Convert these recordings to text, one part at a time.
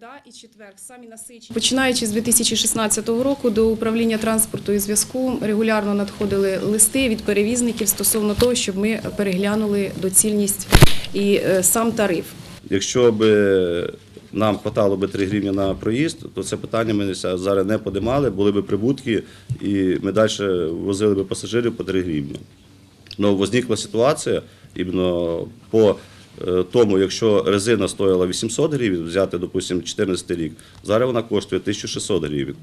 середа і четверг самі насичені. Починаючи з 2016 року до управління транспорту і зв'язку регулярно надходили листи від перевізників стосовно того, щоб ми переглянули доцільність і е, сам тариф. Якщо б нам хватало би 3 гривні на проїзд, то це питання ми зараз не подимали, були б прибутки, і ми далі возили б пасажирів по 3 гривні. Ну, возникла ситуація іменно по е, тому, якщо резина стоїла 800 гривень, взяти, допустимо, 2014 рік, зараз вона коштує 1600 гривень.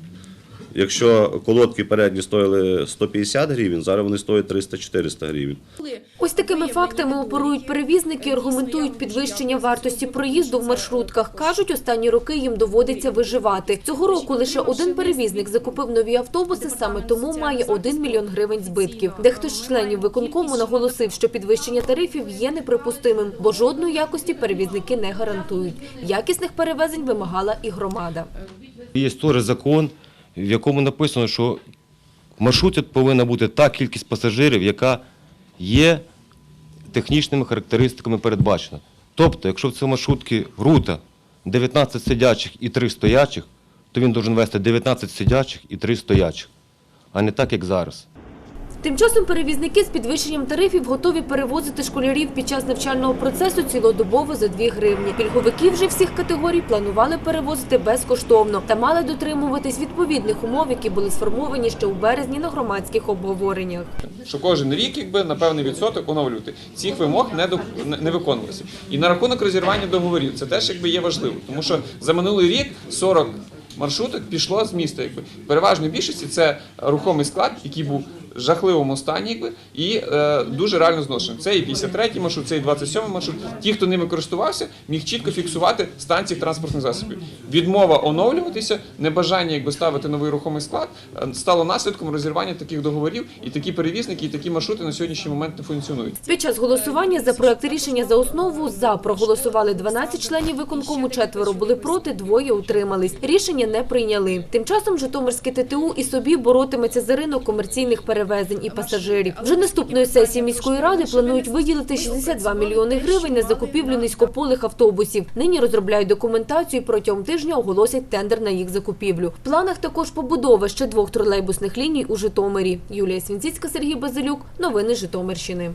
Якщо колодки передні стоїли 150 гривень, зараз вони стоять 300-400 гривень. Ось такими фактами оперують перевізники, і аргументують підвищення вартості проїзду в маршрутках. Кажуть, останні роки їм доводиться виживати. Цього року лише один перевізник закупив нові автобуси, саме тому має 1 мільйон гривень збитків. Дехто з членів виконкому наголосив, що підвищення тарифів є неприпустимим, бо жодної якості перевізники не гарантують. Якісних перевезень вимагала і громада. Є теж закон, в якому написано, що в маршруті повинна бути та кількість пасажирів, яка є технічними характеристиками передбачена. Тобто, якщо в цьому маршрутці рута 19 сидячих і 3 стоячих, то він має вести 19 сидячих і 3 стоячих, а не так, як зараз. Тим часом перевізники з підвищенням тарифів готові перевозити школярів під час навчального процесу цілодобово за 2 гривні. Пільговиків вже всіх категорій планували перевозити безкоштовно та мали дотримуватись відповідних умов, які були сформовані ще у березні на громадських обговореннях. що кожен рік якби на певний відсоток оновлювати. Цих вимог не до не- виконувалося. І на рахунок розірвання договорів це теж якби є важливо, тому що за минулий рік 40 маршруток пішло з міста. Якби переважної більшості це рухомий склад, який був жахливому стані, якби і е, дуже реально зношений. Це і 53-й маршрут, це і 27-й маршрут. Ті, хто ними користувався, міг чітко фіксувати стан цих транспортних засобів. Відмова оновлюватися, небажання якби ставити новий рухомий склад е, стало наслідком розірвання таких договорів, і такі перевізники, і такі маршрути на сьогоднішній момент не функціонують. Під час голосування за проект рішення за основу за проголосували 12 членів виконкому, четверо були проти, двоє утримались. Рішення не прийняли. Тим часом Житомирське ТТУ і собі боротиметься за ринок комерційних перевезень і пасажирів. Вже наступної сесії міської ради планують виділити 62 мільйони гривень на закупівлю низькополих автобусів. Нині розробляють документацію і протягом тижня оголосять тендер на їх закупівлю. В планах також побудова ще двох тролейбусних ліній у Житомирі. Юлія Свінціцька, Сергій Базилюк. Новини Житомирщини.